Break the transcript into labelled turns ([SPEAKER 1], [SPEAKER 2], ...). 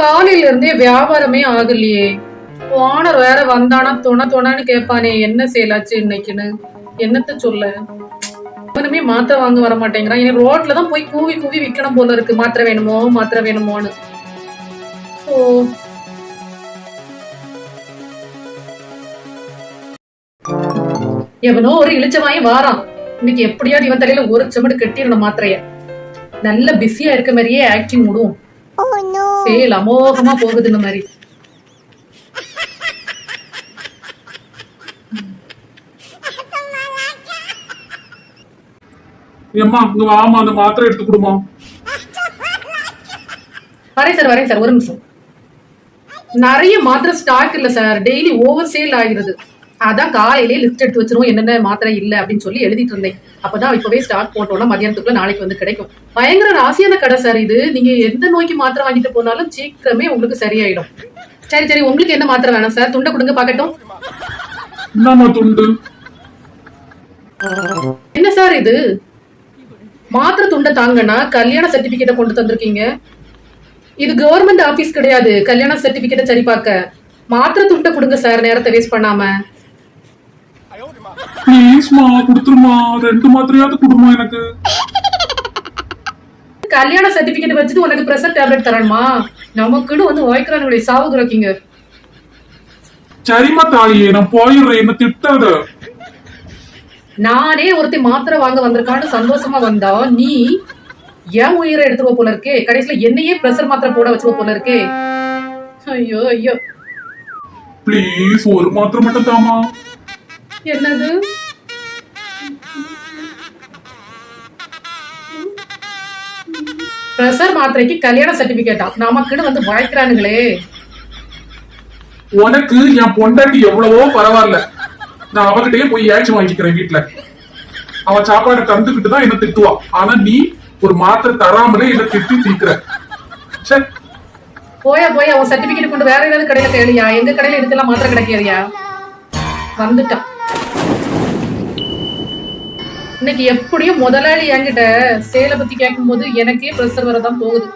[SPEAKER 1] காலையில இருந்தே வியாபாரமே ஆகலையே. ஓனர் வேற வந்தானா தொண தொணான்னு கேட்பானே என்ன செய்யலாச்சு இன்னைக்குன்னு? என்னத்த சொல்ல? அவனுமே மாத்திரை வாங்க வர மாட்டேங்கிறான். எனக்கு ரோட்ல தான் போய் கூவி கூவி விற்கணும் போல இருக்கு. மாத்திரை வேணுமோ மாத்திரை வேணுமோன்னு. ஓ. எவனோ ஒரு இளிச்சவாயும் வாரான். இன்னைக்கு எப்படியாவது இவன் தலையில ஒரு செமடு கட்டிடணும் மாத்திரைய. நல்ல பிஸியா இருக்க மாதிரியே ஆக்டிங் விடுவோம் சேல் அமோகமா போகுது இந்த மாதிரி
[SPEAKER 2] ஏம்மா இங்க வாமா அந்த மாத்திரை எடுத்து கொடுமா
[SPEAKER 1] வரேன் சார் வரேன் சார் ஒரு நிமிஷம். நிறைய மாத்திரை ஸ்டாக் இல்ல சார். டெய்லி ஓவர் சேல் ஆகிறது. அதான் காலையிலேயே லிஸ்ட் எடுத்து வச்சிருவோம் என்னென்ன மாத்திரை இல்ல அப்படின்னு சொல்லி எழுதிட்டு இருந்தேன். அப்பதான் இப்பவே ஸ்டாக் போட்டோம்னா மதியானத்துக்குள்ள நாளைக்கு வந்து கிடைக்கும். பயங்கர ராசியான கடை சார் இது. நீங்க எந்த நோய்க்கு மாத்திரை வாங்கிட்டு போனாலும் சீக்கிரமே உங்களுக்கு சரியாயிடும். சரி சரி உங்களுக்கு என்ன மாத்திரை வேணும் சார் துண்டை கொடுங்க
[SPEAKER 2] துண்டு?
[SPEAKER 1] என்ன சார் இது? மாத்திரை துண்டை தாங்கன்னா கல்யாண சர்டிபிகேட்டை கொண்டு தந்திருக்கீங்க. இது கவர்மெண்ட் ஆபீஸ் கிடையாது. கல்யாண சர்டிபிகேட்டை சரி பார்க்க மாத்திரை துண்டை கொடுங்க சார் நேரத்தை வேஸ்ட் பண்ணாம.
[SPEAKER 2] ப்ளீஸ்மா கொடுத்துருமா. ரெண்டு மாத்திரையாவது கொடுமா எனக்கு.
[SPEAKER 1] கல்யாண சர்டிபிகேட் வச்சுட்டு உனக்கு ப்ரெஷர் டேப்லெட் தரணுமா நமக்குன்னு வந்து வாய்க்கிறானுடைய சாவு குறைக்கிங்க.
[SPEAKER 2] சரிம்மா தாயே நான் போயிடுறேன். என்ன திட்டாத?
[SPEAKER 1] நானே ஒருத்தி மாத்திரை வாங்க வந்திருக்கான்னு சந்தோஷமா வந்தா நீ ஏன் உயிரை எடுத்துருவ போல இருக்கே. கடைசியில என்னையே ப்ரெஷர் மாத்திரை போட வச்சுருவ போல இருக்கே. ஐயோ ஐயோ.
[SPEAKER 2] ப்ளீஸ் ஒரு மாத்திரை மட்டும் தாமா
[SPEAKER 1] என்னது? ப்ரெஷர் மாத்திரைக்கு கல்யாண சர்டிபிகேட்டா நமக்குன்னு வந்து வாய்க்கிறானுங்களே
[SPEAKER 2] உனக்கு என் பொண்டாட்டி எவ்வளவோ பரவாயில்ல. நான் அவகிட்டயே போய் ஏச்சு வாங்கிக்கிறேன் வீட்டுல அவன் சாப்பாடு தந்துக்கிட்டு தான் என்ன திட்டுவா? ஆனா நீ ஒரு மாத்திரை தராமலே என்ன திட்டி தீக்குற.
[SPEAKER 1] போயா போயா உன் சர்டிபிகேட் கொண்டு வேற ஏதாவது கடையில கேளியா எங்க கடையில இதுக்கெல்லாம் மாத்திரை கிடைக்காதியா? வந்துட்டான். இன்னைக்கு எப்படியும் முதலாளி என்கிட்ட சேலை பத்தி கேட்கும்போது எனக்கே ப்ரெஷர் வரதான் போகுது.